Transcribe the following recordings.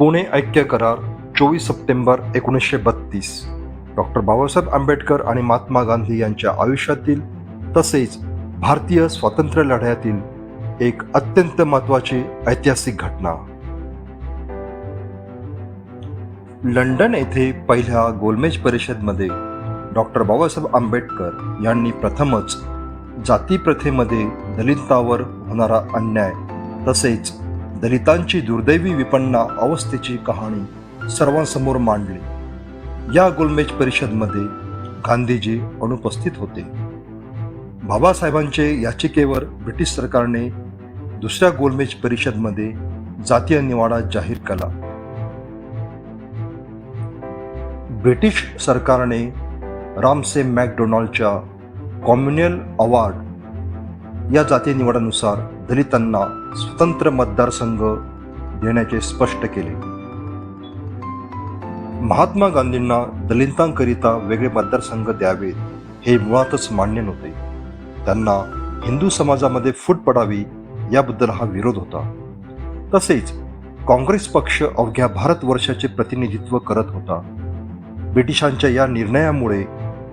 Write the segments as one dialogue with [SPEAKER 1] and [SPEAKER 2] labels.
[SPEAKER 1] पुणे ऐक्य करार चोवीस सप्टेंबर एकोणीसशे बत्तीस. डॉक्टर बाबासाहेब आंबेडकर आणि महात्मा गांधी यांच्या आयुष्यातील तसेच भारतीय स्वातंत्र्य लढ्यातील एक अत्यंत महत्त्वाची ऐतिहासिक घटना. लंडन येथे पहिल्या गोलमेज परिषदमध्ये डॉक्टर बाबासाहेब आंबेडकर यांनी प्रथमच जातीप्रथेमध्ये दलितावर होणारा अन्याय तसेच दलितांची दुर्दैवी विपन्ना अवस्थेची कहाणी सर्वांसमोर मांडली. या गोलमेज परिषदमध्ये गांधीजी अनुपस्थित होते. बाबासाहेबांचे याचिकेवर ब्रिटिश सरकारने दुसऱ्या गोलमेज परिषदमध्ये जातीय निवाडा जाहीर केला. ब्रिटिश सरकारने रामसे मॅकडोनाल्डच्या कॉम्युनल अवॉर्ड या जाती निवडानुसार दलितांना स्वतंत्र मतदारसंघ देण्याचे स्पष्ट केले. महात्मा गांधींना दलितांकरिता वेगळे मतदारसंघ द्यावेत हे मुळातच मान्य नव्हते. त्यांना हिंदू समाजामध्ये फूट पडावी याबद्दल हा विरोध होता. तसेच काँग्रेस पक्ष अवघ्या भारतवर्षाचे प्रतिनिधित्व करत होता. ब्रिटिशांच्या या निर्णयामुळे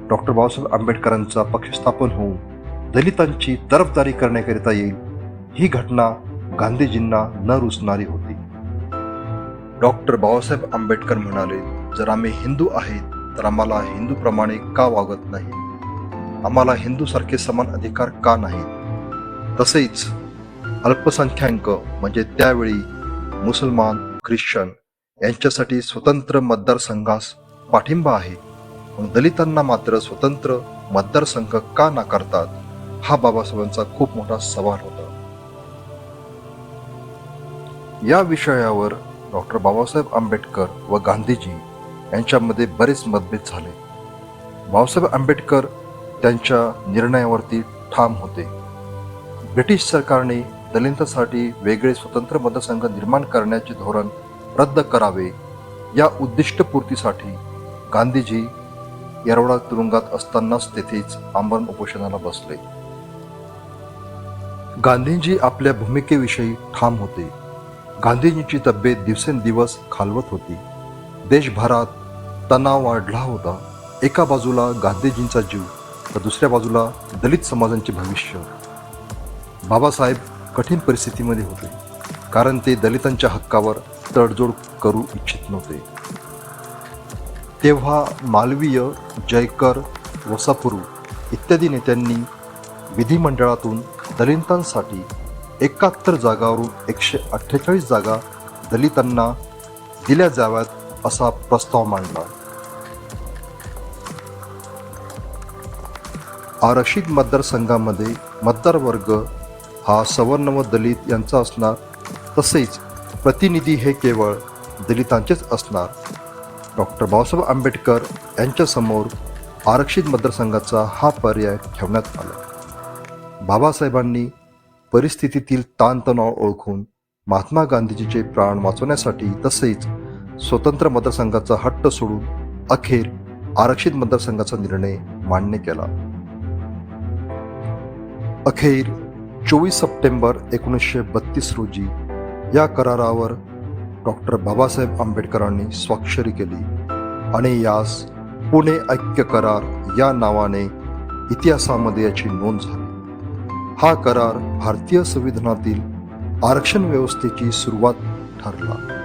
[SPEAKER 1] डॉक्टर बाबासाहेब आंबेडकरांचा पक्ष स्थापन होऊन दलितांची तरफदारी करण्याकरिता येईल. ही घटना गांधीजींना न रुचणारी होती. डॉक्टर बाबासाहेब आंबेडकर म्हणाले जर आम्ही हिंदू आहेत तर आम्हाला हिंदूप्रमाणे का वागत नाही? आम्हाला हिंदूसारखे समान अधिकार का नाहीत? तसेच अल्पसंख्याक म्हणजे त्यावेळी मुसलमान ख्रिश्चन यांच्यासाठी स्वतंत्र मतदारसंघास पाठिंबा आहे. दलितांना मात्र स्वतंत्र मतदारसंघ का नाकारतात? हा बाबासाहेबांचा खूप मोठा सवाल होता. या विषयावर डॉक्टर बाबासाहेब आंबेडकर व गांधीजी यांच्यामध्ये बरेच मतभेद झाले. बाबासाहेब आंबेडकर त्यांच्या निर्णयावरती ठाम होते. ब्रिटिश सरकारने दलितांसाठी वेगळे स्वतंत्र मतदारसंघ निर्माण करण्याचे धोरण रद्द करावे या उद्दिष्टपूर्तीसाठी गांधीजी येरवडा तुरुंगात असतानाच तेथेच आमरण उपोषणाला बसले. गांधीजी आपल्या भूमिकेविषयी ठाम होते. गांधीजींची तब्येत दिवसेंदिवस खालवत होती. देशभरात तणाव वाढला होता. एका बाजूला गांधीजींचा जीव तर दुसऱ्या बाजूला दलित समाजांचे भविष्य. बाबासाहेब कठीण परिस्थितीमध्ये होते कारण ते दलितांच्या हक्कावर तडजोड करू इच्छित नव्हते. तेव्हा मालवीय जयकर वसापुरू इत्यादी नेत्यांनी विधिमंडळातून दलितांसाठी एकाहत्तर जागावरून एकशे अठ्ठेचाळीस जागा दलितांना दिल्या जाव्यात असा प्रस्ताव मांडला. आरक्षित मतदारसंघामध्ये मतदार वर्ग हा सवर्ण व दलित यांचा असणार तसेच प्रतिनिधी हे केवळ दलितांचेच असणार. डॉक्टर बाबासाहेब आंबेडकर यांच्यासमोर आरक्षित मतदारसंघाचा हा पर्याय ठेवण्यात आला. बाबासाहेबांनी परिस्थितीतील ताणतणाव ओळखून महात्मा गांधीजीचे प्राण वाचवण्यासाठी तसेच स्वतंत्र मतदारसंघाचा हट्ट सोडून अखेर आरक्षित मतदारसंघाचा निर्णय मान्य केला. अखेर चोवीस सप्टेंबर एकोणीसशे बत्तीस रोजी या करारावर डॉक्टर बाबासाहेब आंबेडकरांनी स्वाक्षरी केली आणि यास पुणे ऐक्य करार या नावाने इतिहासामध्ये याची नोंद झाली. हा करार भारतीय संविधानातील आरक्षण व्यवस्थेची सुरुवात ठरला.